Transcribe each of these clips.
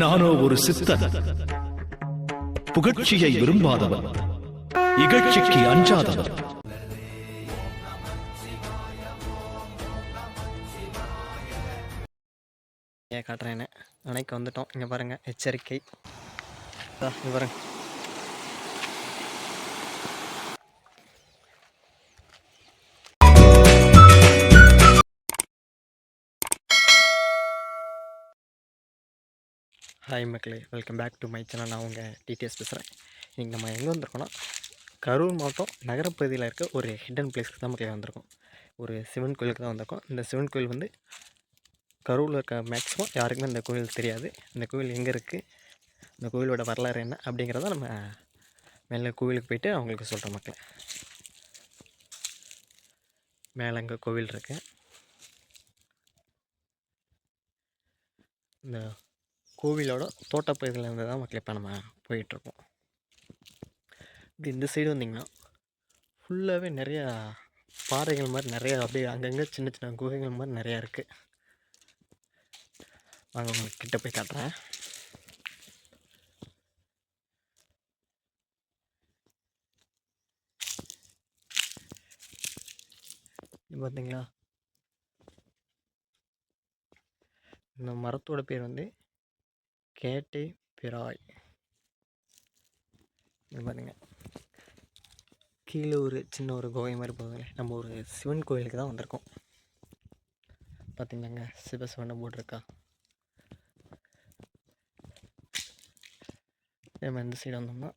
நானோ ஒரு சித்தன். புகழ்ச்சியை விரும்பாதவன். இகழ்ச்சிக்கு அஞ்சாதவன். காட்டுறேன் அணைக்கு வந்துட்டோம். இங்கே பாருங்கள் எச்சரிக்கை. பாருங்க. ஹாய் மக்களே. Welcome back to my channel நான் உங்கள் டிடிஎஸ் பேசுகிறேன் இன்றைக்கி நம்ம எங்கே வந்திருக்கோம்னா கரூர் மாவட்டம் நகரப்பகுதியில் இருக்க ஒரு ஹிடன் பிளேஸ்க்கு தான் மக்களே வந்திருக்கோம். ஒரு சிவன் கோயிலுக்கு தான் வந்திருக்கோம். இந்த சிவன் கோயில் வந்து கரூரில் இருக்க மேக்ஸிமம் யாருக்குமே இந்த கோயில் தெரியாது. இந்த கோயில் எங்கே இருக்குது இந்த கோயிலோட வரலாறு என்ன? அப்படிங்கிறத நம்ம மேலே கோவிலுக்கு போயிட்டு அவங்களுக்கு சொல்கிறோம் மக்களே. மேலே அங்கே கோவில் இருக்குது இந்த கோவிலோட தோட்டப்பகுதியில் தான் மக்களே இப்போ நம்ம போயிட்டுருக்கோம். இப்படி இந்த சைடு வந்தீங்கன்னா ஃபுல்லாகவே நிறையா பாறைகள் மாதிரி நிறையா அப்படியே அங்கங்கே சின்ன சின்ன குகைகள் மாதிரி நிறையா இருக்குது வாங்க உங்களுக்கு கிட்ட போய் காட்டுறேன். இது பார்த்தீங்களா? இந்த மரத்தோட பேர் வந்து கேட்டை பிராய் இது பாருங்க. கீழே ஒரு சின்ன ஒரு கோவை மாதிரி போகுதுங்களே நம்ம ஒரு சிவன் கோயிலுக்கு தான் வந்திருக்கோம். பார்த்தீங்களாங்க சிவசிவனை போட்டிருக்கா. நம்ம இந்த சைடு வந்தோம்னா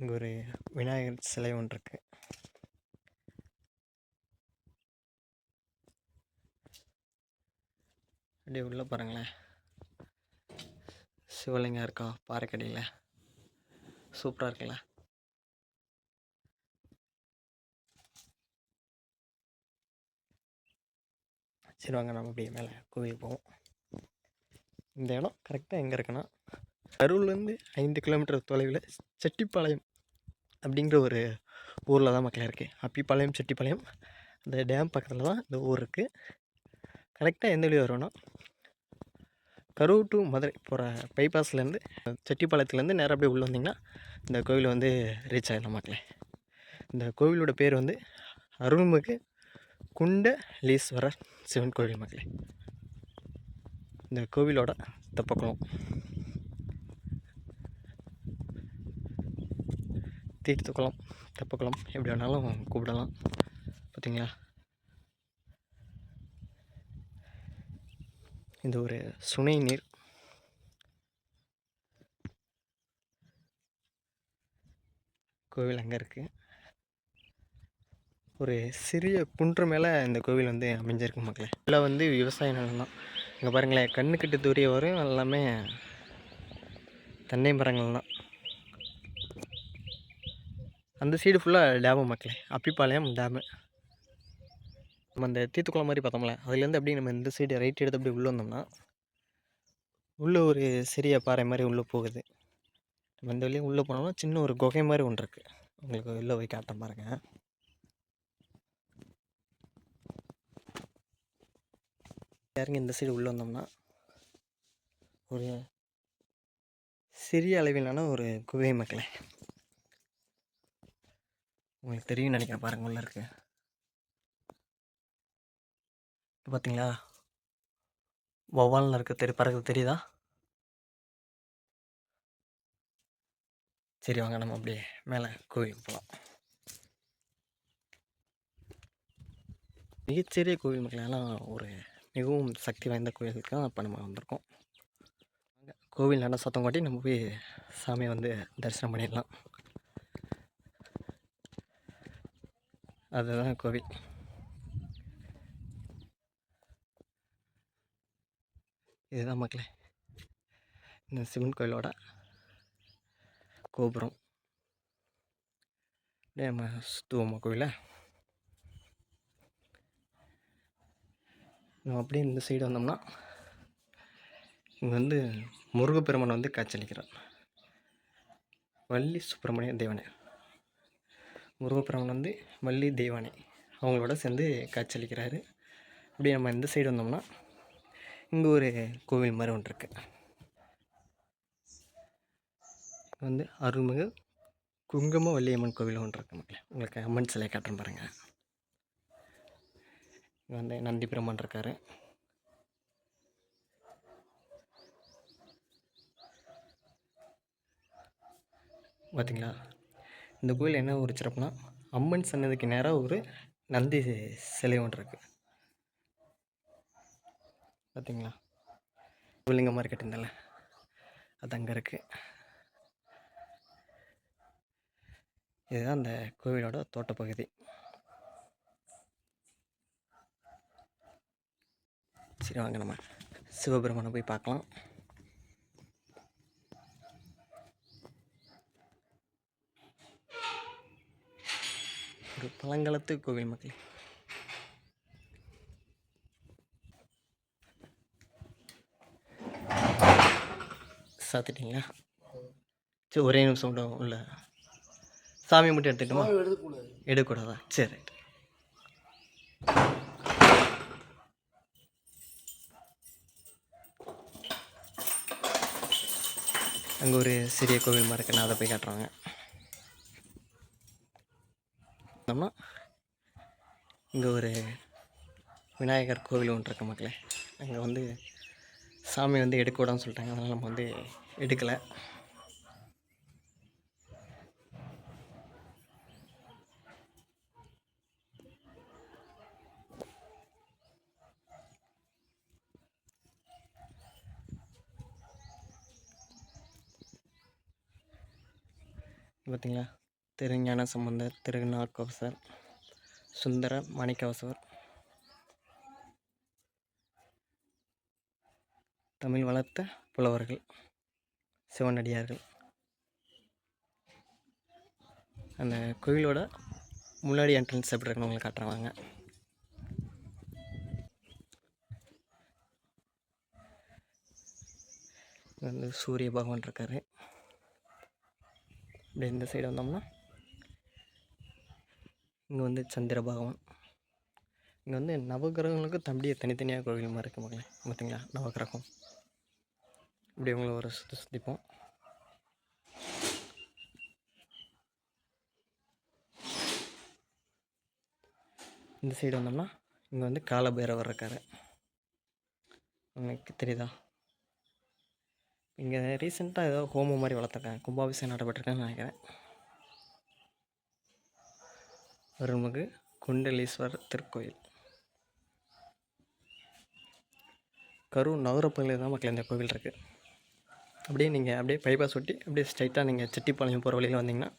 இங்கே ஒரு விநாயகர் சிலை ஒன்று இருக்கு. அப்படியே உள்ளே பாருங்களேன். சிவலிங்கம் இருக்கா? பாறைக்கடியில். சூப்பராக இருக்குல்ல. சரி வாங்க நம்ம அப்படியே மேலே கோவில் போவோம். இந்த இடம் கரெக்டாக எங்கே இருக்குன்னா கரூர்லேருந்து ஐந்து கிலோமீட்டர் தொலைவில் செட்டிப்பாளையம் அப்படிங்கிற ஒரு ஊரில் தான் மக்கள் இருக்குது அப்பிப்பாளையம் செட்டிப்பாளையம் அந்த டேம் பக்கத்தில் தான் இந்த ஊர் இருக்குது கரெக்டாக எந்த வழி வரும்னா கரூர் டு மதுரை போகிற பைபாஸ்லேருந்து செட்டிப்பாளையத்துலேருந்து நேராக அப்படியே உள்ளே வந்தீங்கன்னா இந்த கோவில் வந்து ரீச் ஆகிடலாம் மக்களே. இந்த கோவிலோட பேர் வந்து அருள்மிகு குண்டலீஸ்வரர் சிவன் கோவில் மக்களே. இந்த கோவிலோட தெப்பக்குளம் தீர்த்துக்குளம் தெப்பக்குளம் எப்படி வேணாலும் கூப்பிடலாம். பார்த்தீங்களா இது ஒரு சுனை நீர். கோவில் அங்கே இருக்குது ஒரு சிறிய குன்று மேலே இந்த கோவில் வந்து அமைஞ்சிருக்கு மக்களே. இதில் வந்து விவசாய நிலம் தான். இங்கே பாருங்களேன் கண்ணுக்கிட்ட தூரிய வரும் எல்லாமே தென்னை மரங்கள் தான். அந்த சைடு ஃபுல்லாக டேமு மக்களே. அப்பிப்பாளையம் டேமு. நம்ம அந்த தீத்துக்குளம் மாதிரி பார்த்தோம்ல அதுலேருந்து அப்படியே நம்ம இந்த சைடு ரைட் எடுத்து அப்படியே உள்ளே வந்தோம்னா உள்ளே ஒரு சிறிய பாறை மாதிரி உள்ளே போகுது. நம்ம இந்த வழியும் உள்ளே போனோம்னா சின்ன ஒரு குகை மாதிரி ஒன்று இருக்குது உங்களுக்கு உள்ளே போய் காட்ட பாருங்க. யாருங்க இந்த சைடு உள்ளே வந்தோம்னா ஒரு சிறிய அளவிலான ஒரு குகை மக்களே. உங்களுக்கு தெரியும் நினைக்கிறேன் பாருங்கள் உள்ளே இருக்குது இப்போ பார்த்தீங்களா வௌவாலில் இருக்க தெரிய பறக்குது தெரியுதா? சரி வாங்க நம்ம அப்படியே மேலே கோவிலுக்கு போகலாம் மிகச்சிறிய கோவில் மக்களெல்லாம் ஒரு மிகவும் சக்தி வாய்ந்த கோயிலுக்கு தான் இப்போ நம்ம வந்திருக்கோம். கோவில் நல்லா சத்தம் காட்டி நம்ம போய் சாமியை வந்து தரிசனம் பண்ணிடலாம். அதுதான் கோவில். இதுதான் மக்களே. இந்த சிவன் கோயிலோட கோபுரம். அப்படியே நம்ம சுற்றுவோமா கோயிலை? நம்ம அப்படியே இந்த சைடு வந்தோம்னா இங்கே வந்து முருகப்பெருமான் வந்து காட்சியளிக்கிறார். வள்ளி சுப்பிரமணிய தேவனே. முருகப்பெருமான் வந்து வள்ளி தேவனே. அவங்களோட சேர்ந்து காட்சியளிக்கிறாரு. அப்படியே நம்ம இந்த சைடு வந்தோம்னா இங்கே ஒரு கோவில் மாதிரி ஒன்று இருக்குது வந்து அருள்மிகு குங்கும வள்ளியம்மன் கோவில் ஒன்று இருக்கு மக்களே. உங்களுக்கு அம்மன் சிலையை காட்டுறேன் பாருங்கள் இங்கே வந்து நந்தி பிரம்மன் இருக்கார். பார்த்தீங்களா இந்த கோயில் என்ன ஒரு சிறப்புனா அம்மன் சன்னதிக்கு நேராக ஒரு நந்தி சிலை ஒன்று இருக்குது பார்த்தீங்களா சிவலிங்கம் மார்க்கெட் இருந்தால அது அங்கே இருக்குது இதுதான் அந்த கோவிலோட தோட்டப்பகுதி சரி வாங்க நம்ம சிவபெருமானை போய் பார்க்கலாம். ஒரு பழங்காலத்து கோவில் மக்களே. சாத்திட்டீங்களா? சரி ஒரே நிமிஷம் மட்டும் உள்ள. சாமி மட்டும் எடுத்துக்கிட்டோமா? எடுக்கக்கூடாதா. சரி. ரைட் அங்கே ஒரு சிறிய கோவில் மாதிரி இருக்கு. நான் அதை போய் காட்டுறாங்க நம்ம இங்கே ஒரு விநாயகர் கோவில் ஒன்று இருக்கு மக்களே. அங்கே வந்து சாமி வந்து எடுக்க விடான்னு சொல்லிட்டாங்க. அதனால் நம்ம வந்து எடுக்கலை. பார்த்தீங்களா திருஞான சம்பந்தர் திருநாக்கவசர் சுந்தர மாணிக்கவாசகர். தமிழ் வளர்த்த புலவர்கள் சிவனடியார்கள். அந்த கோயிலோட முன்னாடி என்ட்ரன்ஸ் எப்படி இருக்குன்னு உங்களுக்கு காட்டுறேன் வந்து சூரிய பகவான் இருக்காரு. அப்படியே இந்த சைடு வந்தோம்னா இங்கே வந்து சந்திர பகவான். இங்கே வந்து நவகிரகங்களுக்கு தம்பியை தனித்தனியாக கோவில் மாதிரி இருக்கு மகளே பார்த்தீங்களா நவகிரகம். இப்படி உங்களை ஒரு சுற்றி சுற்றிப்போம் இந்த சைடு வந்தோம்னா இங்கே வந்து காலபைரவர் இருக்காரு. உங்களுக்கு தெரியுதா? இங்கே ரீசெண்டாக ஏதோ ஹோமம் மாதிரி வளர்த்துருக்காங்க. கும்பாபிஷேகம் நடைபெற்றிருக்கான்னு நினைக்கிறேன். அருள்மிகு குண்டலீஸ்வர் திருக்கோயில். கரூர் நகரப்பகுதியில் தான் மக்கள் இந்த கோவில் இருக்குது அப்படியே நீங்கள் அப்படியே பைபாஸ் ஒட்டி அப்படியே ஸ்ட்ரைட்டாக நீங்கள் செட்டிப்பாளையம் போகிற வழியில் வந்தீங்கன்னா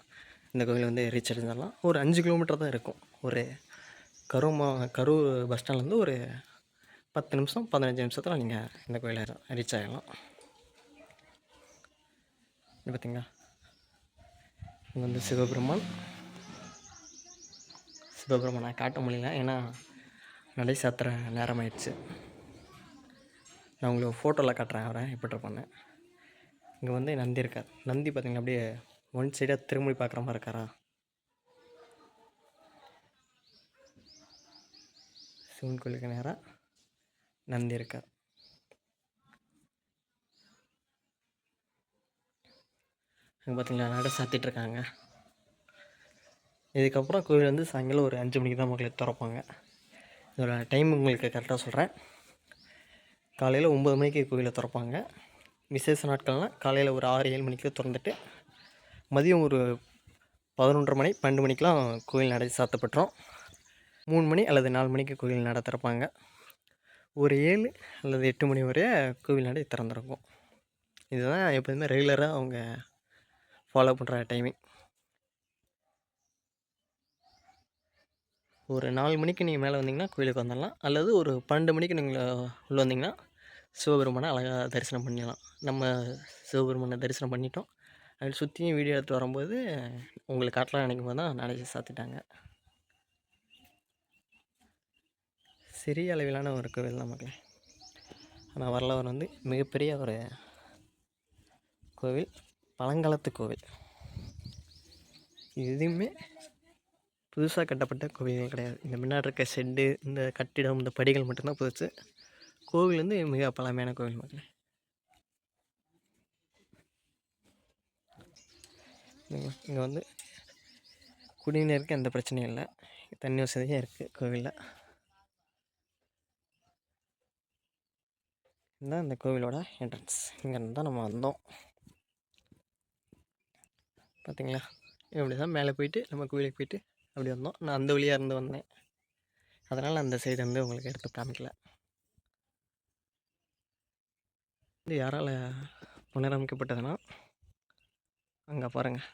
இந்த கோவில் வந்து ரீச் அடைஞ்சிடலாம். ஒரு அஞ்சு கிலோமீட்டர் தான் இருக்கும். ஒரு கரூர் மா கரூர் பஸ் ஸ்டாண்ட்லேருந்து ஒரு பத்து நிமிஷம் பதினஞ்சு நிமிஷத்தில் நீங்கள் இந்த கோயிலை ரீச் ஆகிடலாம் இது பார்த்தீங்களா? இங்கே வந்து சிவபெருமான். சிவபெருமானை காட்ட முடியல. ஏன்னா நடை சாத்திர நேரம் ஆயிடுச்சு. நான் உங்களுக்கு ஃபோட்டோவில் காட்டுறேன் அவரை எப்படி இருப்பான்னு. இங்கே வந்து நந்தி இருக்கார். நந்தி பார்த்திங்கன்னா அப்படியே ஒன் சைடாக திரும்பி பார்க்குற மாதிரி இருக்காரா? சிவன் கோயிலுக்கு நேராக நந்தி இருக்கார். அங்கே பார்த்தீங்களா நட சாத்திட்டு இருக்காங்க. இதுக்கப்புறம் கோவில் வந்து சாயங்காலம் ஒரு அஞ்சு மணிக்கு தான் மக்களுக்கு திறப்பாங்க. இதோட டைம் உங்களுக்கு கரெக்டாக சொல்கிறேன் காலையில் ஒம்பது மணிக்கு கோவிலை திறப்பாங்க. விசேஷ நாட்கள்னால் காலையில் ஒரு ஆறு ஏழு மணிக்கு திறந்துட்டு மதியம் ஒரு பதினொன்றரை மணி பன்னெண்டு மணிக்கெலாம் கோயில் நடை சாத்தப்பட்டுரும். மூணு மணி அல்லது நாலு மணிக்கு கோயில் நடை திறப்பாங்க. ஒரு ஏழு அல்லது எட்டு மணி வரைய கோவில் நடை திறந்துருக்கும். இதுதான் எப்போதுமே ரெகுலராக அவங்க ஃபாலோ பண்ணுற டைமிங் ஒரு நாலு மணிக்கு நீங்கள் மேலே வந்தீங்கன்னா கோயிலுக்கு வந்துடலாம். அல்லது ஒரு பன்னெண்டு மணிக்கு நீங்கள் உள்ளே வந்தீங்கன்னா சிவபெருமானை அழகாக தரிசனம் பண்ணிடலாம். நம்ம சிவபெருமானை தரிசனம் பண்ணிட்டோம். அதில் சுற்றியும் வீடியோ எடுத்து வரும்போது உங்களுக்கு காட்டலாம் நினைக்கும் போது தான் நடை சாத்திட்டாங்க. சிறிய அளவிலான ஒரு கோவில் நமக்கு ஆனால் வரலாறு வந்து மிகப்பெரிய ஒரு கோவில். பழங்காலத்து கோவில். எதுவுமே புதுசாக கட்டப்பட்ட கோவில்கள் கிடையாது. இந்த முன்னாடி இருக்க ஷெட்டு இந்த கட்டிடம் இந்த படிகள் மட்டும்தான் புதுசு. கோவில் வந்து மிக பழமையான கோவில் மக்களே. இங்கே வந்து குடிநீருக்கு எந்த பிரச்சனையும் இல்லை. தண்ணி வசதியும் இருக்குது கோவிலில். இதுதான் இந்த கோவிலோட என்ட்ரன்ஸ் இங்கேருந்து தான் நம்ம வந்தோம். பார்த்தீங்களா இப்படி தான் மேலே போயிட்டு நம்ம கோவிலுக்கு போயிட்டு அப்படி வந்தோம். நான் அந்த வழியாக இருந்து வந்தேன். அதனால் அந்த சைடு வந்து உங்களுக்கு எடுத்து காமிக்கல. இது யாரால் புனரமைக்கப்பட்டதுன்னா அங்கே பாருங்கள்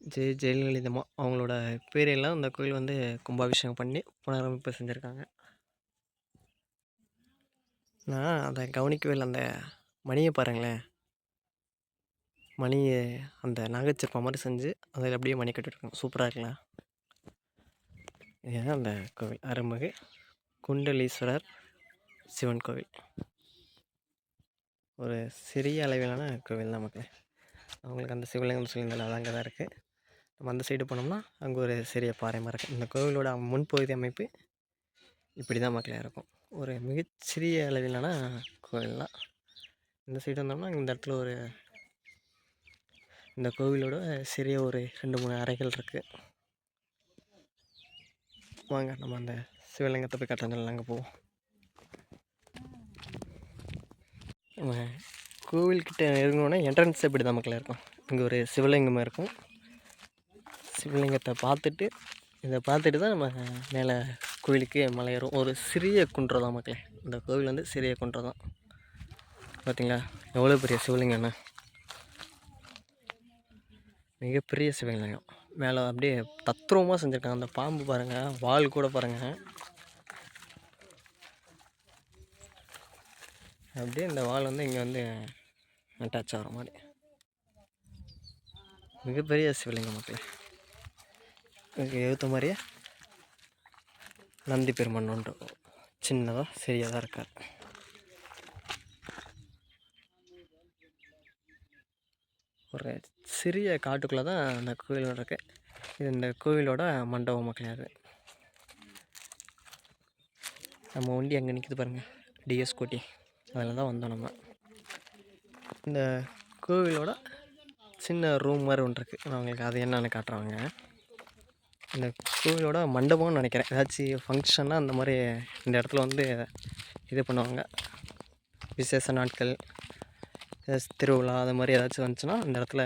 ஜெய ஜெயலலிதம்மா அவங்களோட பேரையெல்லாம் அந்த கோயில் வந்து கும்பாபிஷேகம் பண்ணி புனரமைப்பு செஞ்சுருக்காங்க. நான் அதை கவனிக்கவே இல்லை. அந்த மணியை பாருங்களேன். மணியை அந்த நகைச்சிற்பம் மாதிரி செஞ்சு அதில் அப்படியே மணி கட்டிருக்காங்க சூப்பராக இருக்கலாம் இதுதான் அந்த கோவில்? அருள்மிகு குண்டலீஸ்வரர் சிவன் கோவில். ஒரு சிறிய அளவிலான கோவில் தான் மக்களே. அவங்களுக்கு அந்த சிவலிங்கம் சொல்லியிருந்தால அது அங்கே தான் இருக்குது நம்ம அந்த சைடு போனோம்னா அங்கே ஒரு சிறிய பாறை மரம் இருக்குது இந்த கோவிலோட முன்பகுதி அமைப்பு இப்படி தான் மக்களே இருக்கும். ஒரு மிகச்சிறிய அளவிலான கோவில் தான். இந்த சைடு வந்தோம்னா இந்த இடத்துல ஒரு இந்த கோவிலோட சிறிய ஒரு ரெண்டு மூணு அறைகள் இருக்குது வாங்க நம்ம அந்த சிவலிங்கத்தை போய் கட்டுறதுல அங்கே போவோம். நம்ம கோவில்கிட்ட நெருங்கினோடனே என்ட்ரன்ஸ் இப்படி தான் மக்களே இருக்கும். இங்கே ஒரு சிவலிங்கம் இருக்கும். சிவலிங்கத்தை பார்த்துட்டு இதை பார்த்துட்டு தான் நம்ம மேலே கோவிலுக்கு மலை ஏறும் ஒரு சிறிய குன்றம் தான் மக்களே. இந்த கோவில் வந்து சிறிய குன்றம் தான் பார்த்தீங்களா எவ்வளோ பெரிய சிவலிங்கம்னா? மிகப்பெரிய சிவலிங்கம். மேலே அப்படியே தத்ரூபமாக செஞ்சுருக்காங்க. அந்த பாம்பு பாருங்கள் வால் கூட பாருங்கள் அப்படியே இந்த வால் வந்து இங்கே வந்து அட்டாச் ஆகிற மாதிரி. மிகப்பெரிய சிவலிங்கம் மக்களே இதுக்கு எழுத்த மாதிரியே நந்தி பெருமன் ஒன்று. சின்னதாக சரியாக தான் இருக்கார். ஒரு சிறிய காட்டுக்குள்ளே தான் அந்த கோவில் இருக்கு இது இந்த கோவிலோட மண்டபம் மக்களே அது. நம்ம வண்டி அங்கே நிற்கிது பாருங்கள் டிஎஸ் கோட்டி. அதில் தான் வந்தோம் நம்ம. இந்த கோவிலோட சின்ன ரூம் மாதிரி ஒன்று இருக்குது நான் உங்களுக்கு அது என்னென்னு காட்டுறாங்க இந்த கோவிலோட மண்டபம்னு நினைக்கிறேன். ஏதாச்சும் ஃபங்க்ஷன்னா அந்த மாதிரி இந்த இடத்துல வந்து இது பண்ணுவாங்க. விசேஷ நாட்கள் ஏதாச்சும் திருவிழா அது மாதிரி ஏதாச்சும் வந்துச்சுன்னா இந்த இடத்துல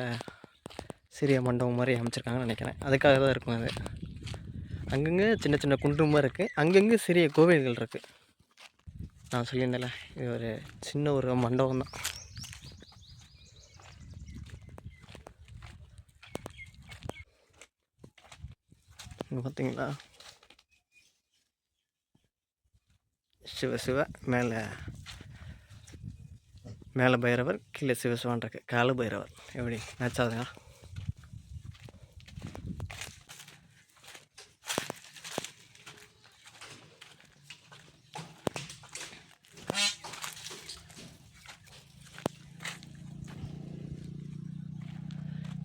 சிறிய மண்டபம் மாதிரி அமைச்சிருக்காங்கன்னு நினைக்கிறேன். அதுக்காக தான் இருக்கும் அது. அங்கங்கே சின்ன சின்ன குன்றுமாக இருக்குது அங்கங்கே சிறிய கோவில்கள் இருக்குது நான் சொல்லியிருந்தேன்ல இது ஒரு சின்ன ஒரு மண்டபம் தான். இங்கே பார்த்தீங்களா சிவ சிவ மேலே மேலே பைரவர் கீழே சிவசிவான் இருக்கு. கால பைரவர். எப்படி? மேட்ச் ஆகுதுங்களா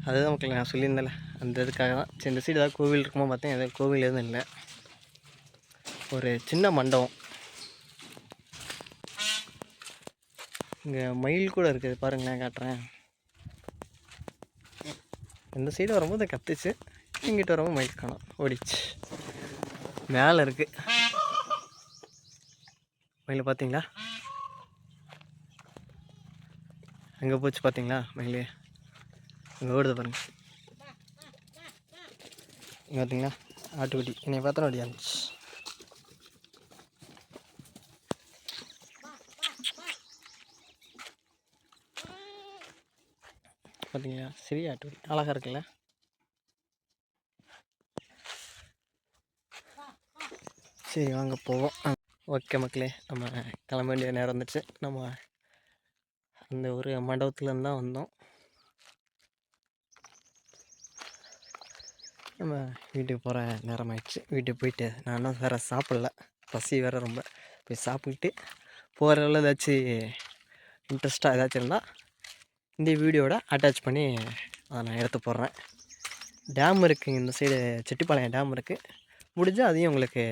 அதுதான் மக்கள் நான் சொல்லியிருந்தேன்ல. அந்த இதுக்காக தான். சரி இந்த சைடு ஏதாவது கோவில் இருக்குமோ பார்த்தேன். எதாவது கோவில் எதுவும் இல்லை. ஒரு சின்ன மண்டபம். இங்கே மயில் கூட இருக்குது. பாருங்களேன் காட்டுறேன். இந்த சைடு வரும்போது கத்துச்சு. இங்கிட்ட வரும்போது மயில் காணும். ஓடிச்சு. மேலே இருக்குது மயில் பார்த்தீங்களா? அங்கே போச்சு பார்த்தீங்களா மயிலே? இங்கே ஓடுது பாருங்கள் இங்கே பார்த்தீங்களா ஆட்டுக்குட்டி. என்னை பார்த்தா ஓடி இருந்துச்சு. பார்த்தீங்களா சிறிய ஆட்டுக்குட்டி. அழகாக இருக்குல்ல? சரி வாங்க போவோம். ஓகே மக்களே நம்ம கிளம்ப வேண்டிய நேரம் வந்துச்சு நம்ம அந்த ஒரு மண்டபத்துலேருந்து தான் வந்தோம். நம்ம வீட்டுக்கு போகிற நேரம் ஆயிடுச்சு வீட்டுக்கு போயிட்டு நானும் வேறு சாப்பிடல. பசி வேறு ரொம்ப. போய் சாப்பிட்டு போகிறதுல ஏதாச்சும் இன்ட்ரெஸ்ட்டாக ஏதாச்சும் இருந்தால் இந்த வீடியோட அட்டாச் பண்ணி அதை நான் எடுத்து போடுறேன். டேம் இருக்குது இந்த சைடு செட்டிப்பாளையம் டேம் இருக்குது முடிஞ்சால் அதையும் உங்களுக்கு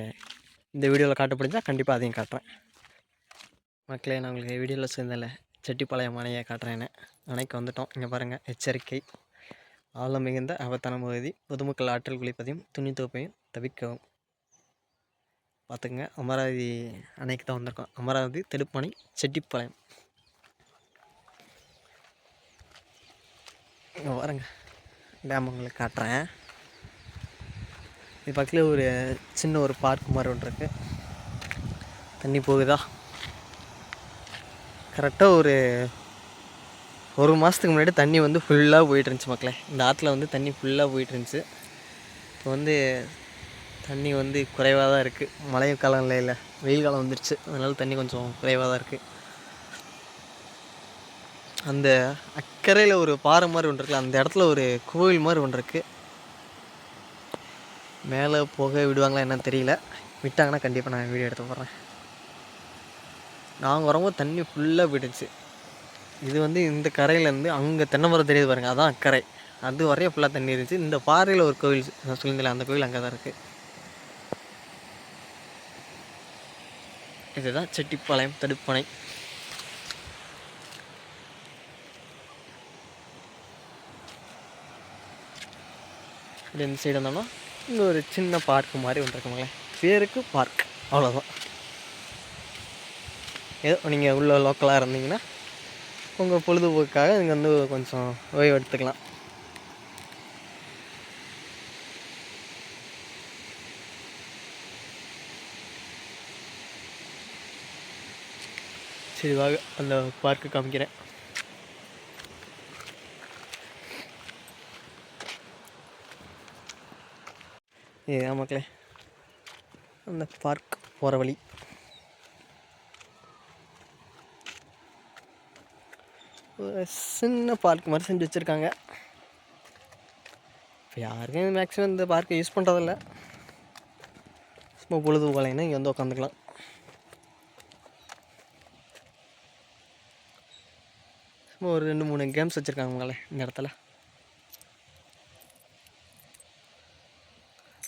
இந்த வீடியோவில் காட்ட முடிஞ்சால் கண்டிப்பாக அதையும் காட்டுறேன். மக்களே நான் உங்களுக்கு வீடியோவில் சேர்ந்தல செட்டிப்பாளையம் அணையை என்ன அணைக்கு வந்துட்டோம். இங்கே பாருங்கள் எச்சரிக்கை. ஆழம் மிகுந்த ஆபத்தான பகுதி பொதுமக்கள் ஆற்றல் குளிப்பதையும் துணி துவைப்பையும் தவிர்க்கவும். பார்த்துக்குங்க. அமராவதி அணைக்கு தான் வந்திருக்கோம். அமராவதி தடுப்பணை செட்டிப்பாளையம். இங்கே பாருங்க. டேம் உங்களுக்கு காட்டுறேன். இது பக்கத்தில் ஒரு சின்ன ஒரு பார்க் மாதிரி ஒன்று இருக்குது தண்ணி போகுதா? கரெக்டாக ஒரு ஒரு மாதத்துக்கு முன்னாடி தண்ணி வந்து ஃபுல்லாக போயிட்டு இருந்துச்சு மக்களே. இந்த ஆற்றுல வந்து தண்ணி ஃபுல்லாக போயிட்டு இருந்துச்சு இப்போ வந்து தண்ணி வந்து குறைவாக தான் இருக்குது மழை காலம் இல்லை இல்லை வெயில் காலம் வந்துருச்சு. அதனால தண்ணி கொஞ்சம் குறைவாக தான் இருக்குது அந்த அக்கறையில் ஒரு பாறை மாதிரி ஒன்று இருக்குல்ல அந்த இடத்துல ஒரு கோவில் மாதிரி ஒன்று இருக்குது மேலே போக விடுவாங்களா என்னன்னு தெரியல. விட்டாங்கன்னா கண்டிப்பாக நான் வீடியோ எடுத்து போடுறேன். நாங்கள் வரும்போது தண்ணி ஃபுல்லாக போயிடுச்சு இது வந்து இந்த கரையிலேருந்து அங்கே தென்னைமரம் தெரியுது பாருங்கள் அதான் அக்கறை அது வரைய ஃபுல்லாக தண்ணி இருந்துச்சு. இந்த பாறையில் ஒரு கோவில் சொல்லியிருந்தேன் அந்த கோவில் அங்கே தான் இருக்குது இதுதான் செட்டிப்பாளையம் தடுப்பணை. இப்படி இந்த சைடு வந்தோம்னா இங்கே ஒரு சின்ன பார்க் மாதிரி ஒன்று இருக்குங்களேன் பேருக்கு பார்க் அவ்வளோதான் ஏதோ நீங்கள் உள்ள லோக்கலாக இருந்தீங்கன்னா உங்கள் பொழுதுபோக்குக்காக இங்கே வந்து கொஞ்சம் ஓய்வு எடுத்துக்கலாம். சரி வாங்க. அந்த பார்க்கு காமிக்கிறேன். ஏ மக்களே அந்த பார்க் போகிற வழி. சின்ன பார்க் மாதிரி செஞ்சு வச்சுருக்காங்க. இப்போ யாருக்கும் மேக்ஸிமம் இந்த பார்க்கை யூஸ் பண்ணுறதில்ல சும்மா பொழுது போகலைன்னா இங்கே வந்து உட்காந்துக்கலாம் சும்மா ஒரு ரெண்டு மூணு கேம்ஸ் வச்சுருக்காங்க உங்களே இந்த இடத்துல.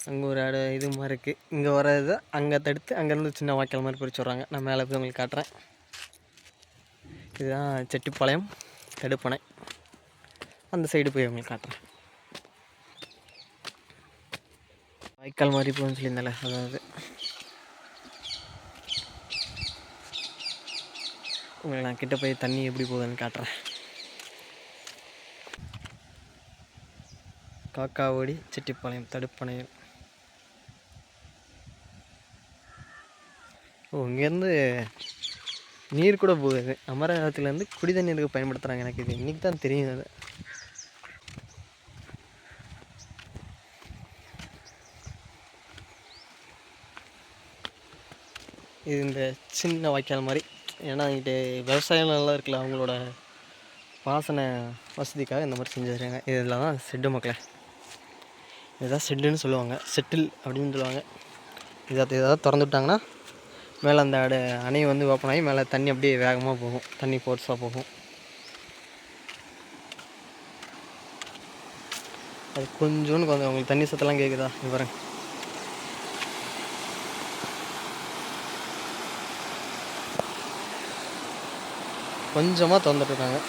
அங்கே ஒரு அட இது மாதிரி இருக்குது இங்கே வர்றது அங்கே தடுத்து அங்கேருந்து சின்ன வாய்க்கால் மாதிரி பிரிச்சு விட்றாங்க. நான் மேலே போய் உங்களுக்கு காட்டுறேன். இதுதான் செட்டிப்பாளையம். தடுப்பணை அந்த சைடு போய் உங்களுக்கு காட்டுறேன். வாய்க்கால் மாதிரி போகணும்னு சொல்லியிருந்தால அதாவது. உங்களுக்கு நான் கிட்ட போய் தண்ணி எப்படி போகுதுன்னு காட்டுறேன். காக்காவோடி செட்டிப்பாளையம் தடுப்பணையில். ஓ இங்கேருந்து நீர் கூட போகுது. அமராவதியிலேருந்து குடி தண்ணீருக்கு பயன்படுத்துகிறாங்க எனக்கு இது. இன்றைக்கி தான் தெரியும் அது. இது இந்த சின்ன வாய்க்கால் மாதிரி. ஏன்னா இங்கிட்ட விவசாயம் நல்லா இருக்குல்ல அவங்களோட பாசன வசதிக்காக இந்த மாதிரி செஞ்சு தருவாங்க இதில் தான் செட்டு மக்களை. இதுதான் செட்டுன்னு சொல்லுவாங்க. செட்டில் அப்படின்னு சொல்லுவாங்க. இதை ஏதாவது திறந்து விட்டாங்கன்னா மேலே அந்த அடை அணை வந்து ஓப்பன் ஆகி மேலே தண்ணி அப்படியே வேகமாக போகும். தண்ணி ஃபோர்ஸாக போகும். அது கொஞ்சோன்னு கொஞ்சம் உங்களுக்கு தண்ணி சத்தெல்லாம் கேட்குதா பாருங்க. கொஞ்சமாக திறந்துட்டுருக்காங்க